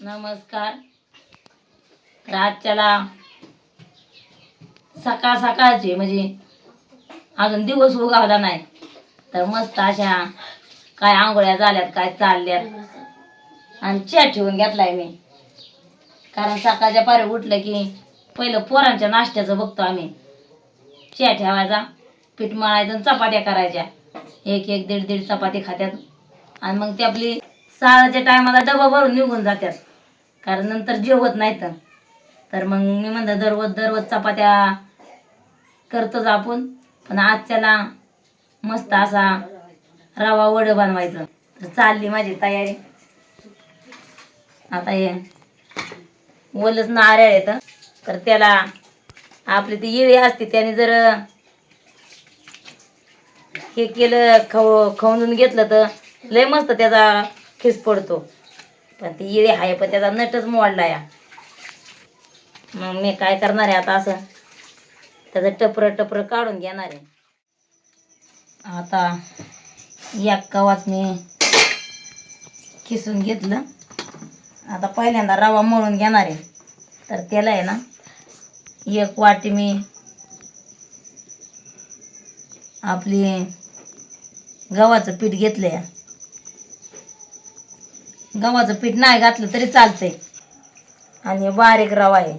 नमस्कार. तर आजच्याला सकाळ सकाळचे म्हणजे अजून दिवस उगावला नाही. तर मस्त अशा काय आंघोळ्या झाल्यात काय चालल्यात. आणि चहा ठेवून घेतलाय मी. कारण सकाळच्या पारी उठलं की पहिलं पोरांच्या नाश्त्याचं बघतो आम्ही. चहा ठेवायचा पीठ मळायचं आणि चपात्या करायच्या. एक एक दीड दीड चपाती खात्यात. आणि मग ते आपली सहाच्या टायमाला डबा भरून निघून जातात कारण नंतर जेवत नाही तर. मग मी म्हणलं दररोज दररोज चपात्या करतोच आपण. पण आजच्याला मस्त असा रवा वडं बनवायचं. तर चालली माझी तयारी. आता हे ओलच नारळ येतं तर त्याला आपली ती इळी असते त्याने जर हे केलं खव खवून घेतलं तर लय मस्त त्याचा खिस पडतो. पण ती इळी आहे पण त्याचा नटच मोडला या. मग मी काय करणार आहे आता असं? त्याचं टपरं टपरं काढून घेणार आहे. आता या कवाच मी खिसून घेतलं. आता पहिल्यांदा रवा मळून घेणार आहे. तर त्याला आहे ना एक वाटी मी आपली गव्हाचं पीठ घेतलं आहे गव्हाचं पीठ नाही घातलं तरी चालतंय. आणि बारीक रवा आहे.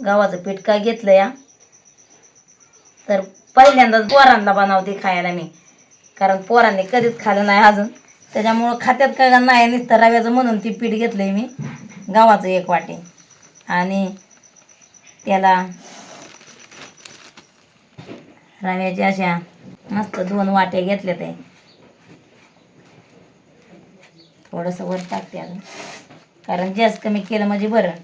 गव्हाचं पीठ काय घेतलं या? तर पहिल्यांदाच पोरांना बनवते खायला मी. कारण पोरांनी कधीच खाल्लं नाही अजून. त्याच्यामुळं खात्यात काय नाही नुसतं रव्याचं म्हणून ती पीठ घेतलंय मी. गव्हाचं एक वाटी. आणि त्याला रव्याच्या अशा मस्त दोन वाट्या घेतल्या ते. थोडंसं वर टाकते अजून. कारण जास्त कमी केलं म्हणजे बरं.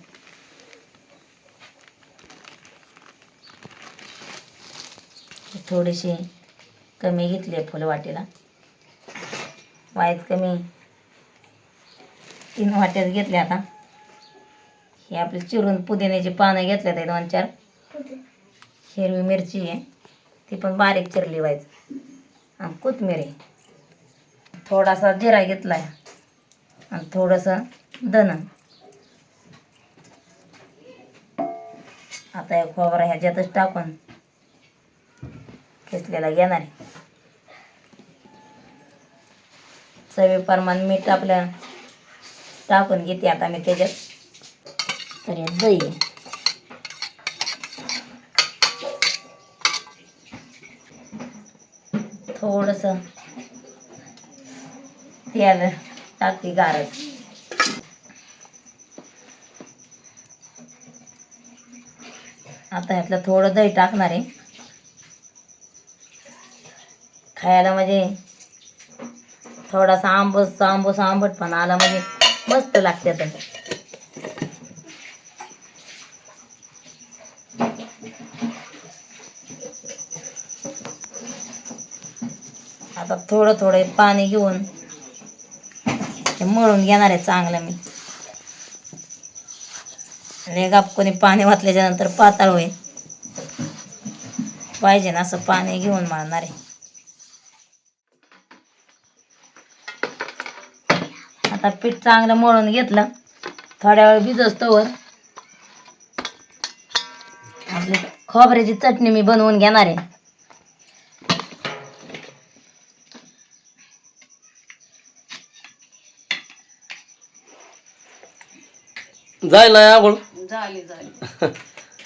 थोडीशी कमी घेतली आहे फुलवाटीला वाईट कमी. तीन वाट्यात घेतल्या आता. हे आपली चिरून पुदिन्याची पानं घेतल्यात आहे दोन चार. हिरवी मिरची आहे. ती पण बारीक चिरली व्हायचं कोथमीर आहे. थोडासा जिरा घेतला आहे आणि थोडंसं धन. आता या खोबरा ह्याच्यातच टाकून खेचलेला घेणार आहे. चवीप्रमाण मीठ आपलं टाकून घेते आता मी त्याच्यात. तर दही थोडंसं. तेल टाकते गारच. आता ह्यातलं थोडं दही टाकणार आहे. खायला म्हणजे थोडासा आंबस आंबस आंबट पण आला म्हणजे मस्त लागते तर आता थोडं थोडं पाणी घेऊन मळून घेणार आहे चांगलं मी. आणि गाप कोणी पाणी वाचल्याच्या नंतर पातळ होईल. पाहिजे ना असं पाणी घेऊन मारणार आहे. आता पीठ चांगलं मळून घेतलं. थोड्या वेळ भिजस्तोवर आपली खोबऱ्याची चटणी मी बनवून घेणार आहे. जायला आवड झाली झाली.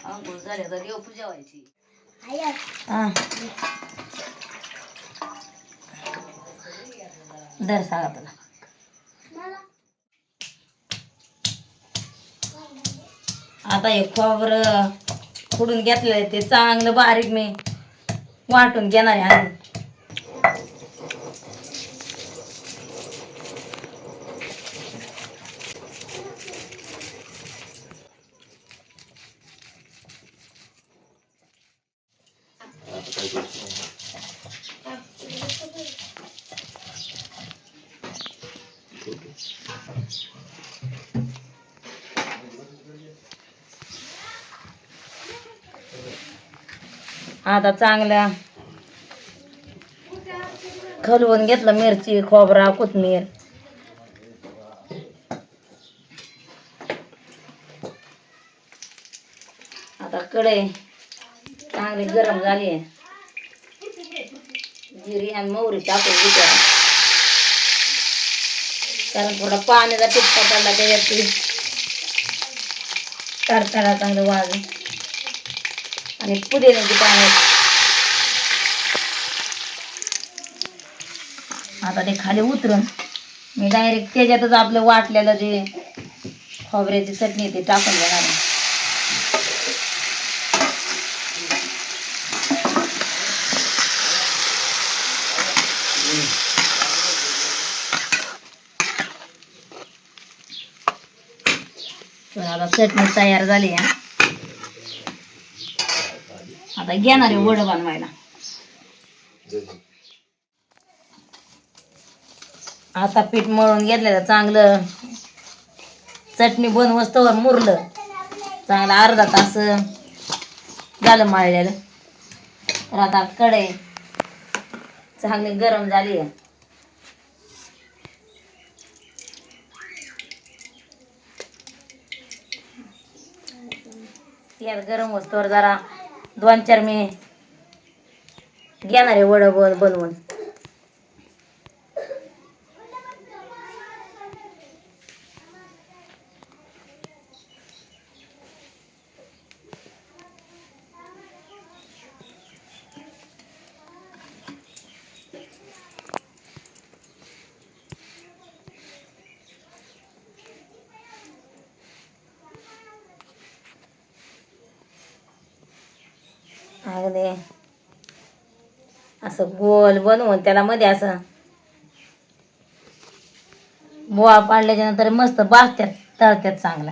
आंघोळ झाली आता देवपूजा व्हायची. हा दर सांगा तुला आता हे खोबरं खुडून घेतलेलं आहे ते चांगलं बारीक मी वाटून घेणार आहे आता चांगल्या खलवून घेतलं मिरची खोबरा कोथमीर. आता कढई चांगली गरम झाली आहे. जिरी आणि मोहरी टाकून घेते कारण थोडा पाण्याचा टिपका पडला त्याच्यात तडतडा चांगलं वाज आणि पुदिन्याची पाण्यात आता ते खाली उतरून मी डायरेक्ट त्याच्यातच आपलं वाटलेलं जे खोबऱ्याची चटणी ते टाकून देणार चटणी तयार झाली आहे. आता घेणार आहे वड बनवायला. आता पीठ मळून घेतलेलं चांगलं. चटणी बनवस्तवर मुरलं. चांगलं अर्धा तास झालं मळलेलं. तर आता कढई चांगली गरम झाली आहे. तेल गरम होस्तवर जरा दोन चार मी घेणार आहे वडं बनवून. अगदी असं गोल बनवून त्याला मध्ये असं बोळा पाडल्याच्या नंतर मस्त भाजत्यात तळत्यात चांगला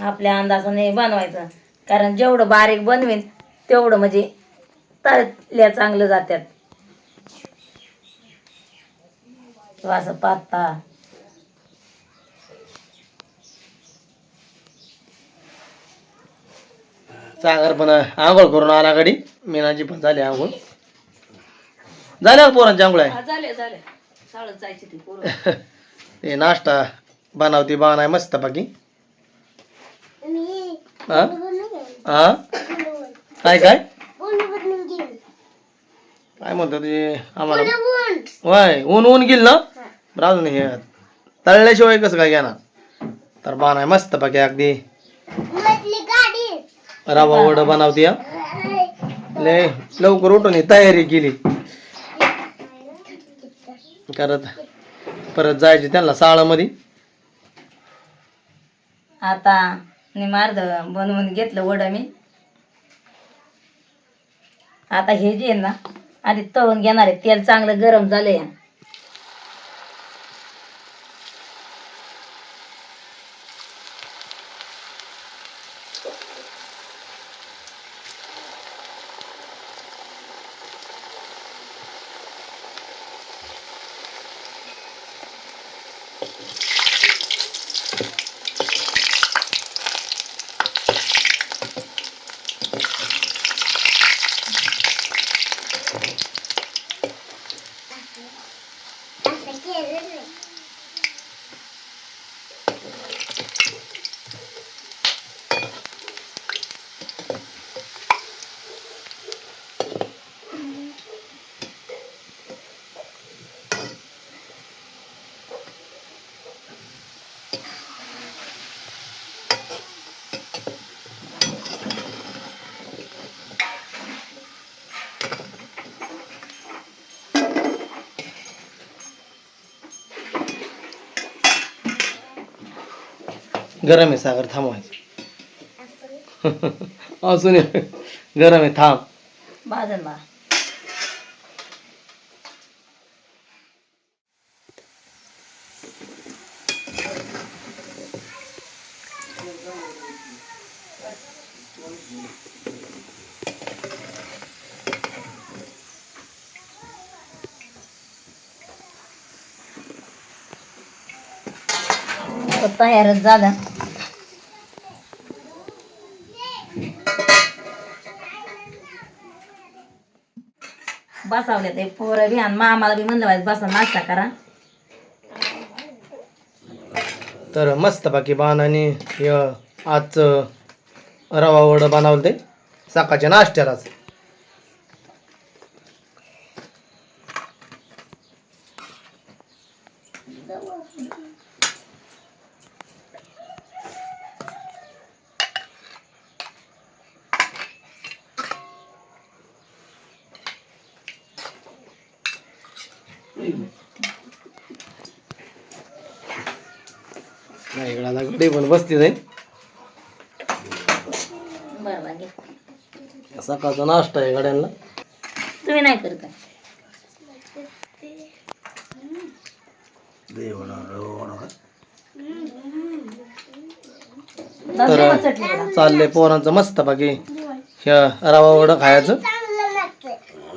आपल्या अंदाजाने बनवायचं. कारण जेवढं बारीक बनवेन तेवढं म्हणजे तळल्या चांगलं जात्यात. किंवा असं पात्ता. सागर पण आंघोळ करून आला गाडी मीनाची पण झाली आंघोळ. झाल्या पोरांची आंघोळ? आहे झाले झाले. शाळेत जायची ती पोरं. ते नाश्ता बनवती बाण मस्त बाकी हा? हा? काय काय? काय म्हणतो तुझे आम्हाला? वय ऊन. ऊन गेल ना? बरं अजून हे तळल्याशिवाय कसं काय घेणार? तर बाण आहे मस्त बाकी अगदी. रवा वड बनवती लय लवकर उठून ही तयारी केली. करत परत जायची त्यांना साळामध्ये आता आणि मार्द बनवून घेतलं वड मी. आता हे जे ना आधी तळून घेणार आहे. तेल चांगलं गरम झालंय. गरम आहे सागर थांबवायचं असून गरम आहे थांब. तयारच झाला बसावले ते पोरं बी आणि मामाला बी म्हणलं पाहिजे बसा नाश्ता करा. तर मस्त बाकी बाणाने हे आज रवा वडं बनवलं ते सकाळच्या नाश्त्यालाच. नाही इकडं आता पण बसते जाईल बरं बरं. घे. सकाळचा नाश्ता आहे गाड्यांना तुम्ही नाही करत तर. चाललंय पोरांचं मस्त बाकी ह्या रवा वडं खायचं.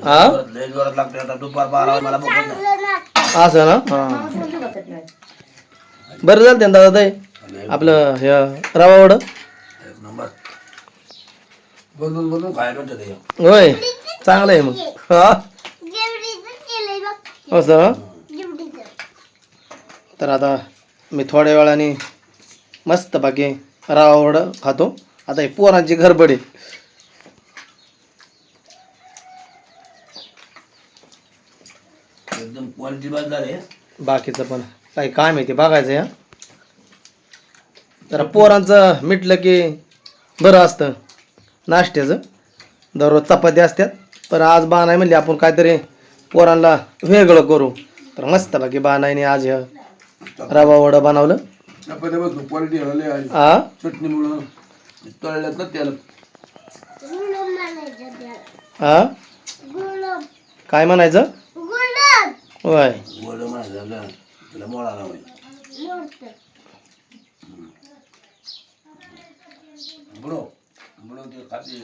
हा? असं ना हा मामा तुम्हाला जेवण चटणी व्हायची. बरं झालं ना दादा ते आपलं हे रवा वडं होय. चांगलं आहे मग. हा? असं तर आता मी थोड्या वेळाने मस्त बाकी रवा वडं खातो. आता हे पोरांची घरबडी. एकदम क्वालिटी बाकीचं पण. काही काम आहे ते बघायचं या जरा पोरांचं मिटलं की बरं असतं. नाश्त्याचं. दररोज चपाती असतात पण आज बा नाही म्हणली आपण काहीतरी पोरांना वेगळं करू. तर मस्त बाकी बा नाही आज हे रवा वडं बनवलं. चपात्या बघ क्वालिटी हळले आहे. आ? चटणीमुळं. तळल्यात ना त्याला. आ? काय म्हणायचं? होय गोड म्हणायचं आपल्याला त्याला मोळा लावायचा बुडो बुडो ते खाते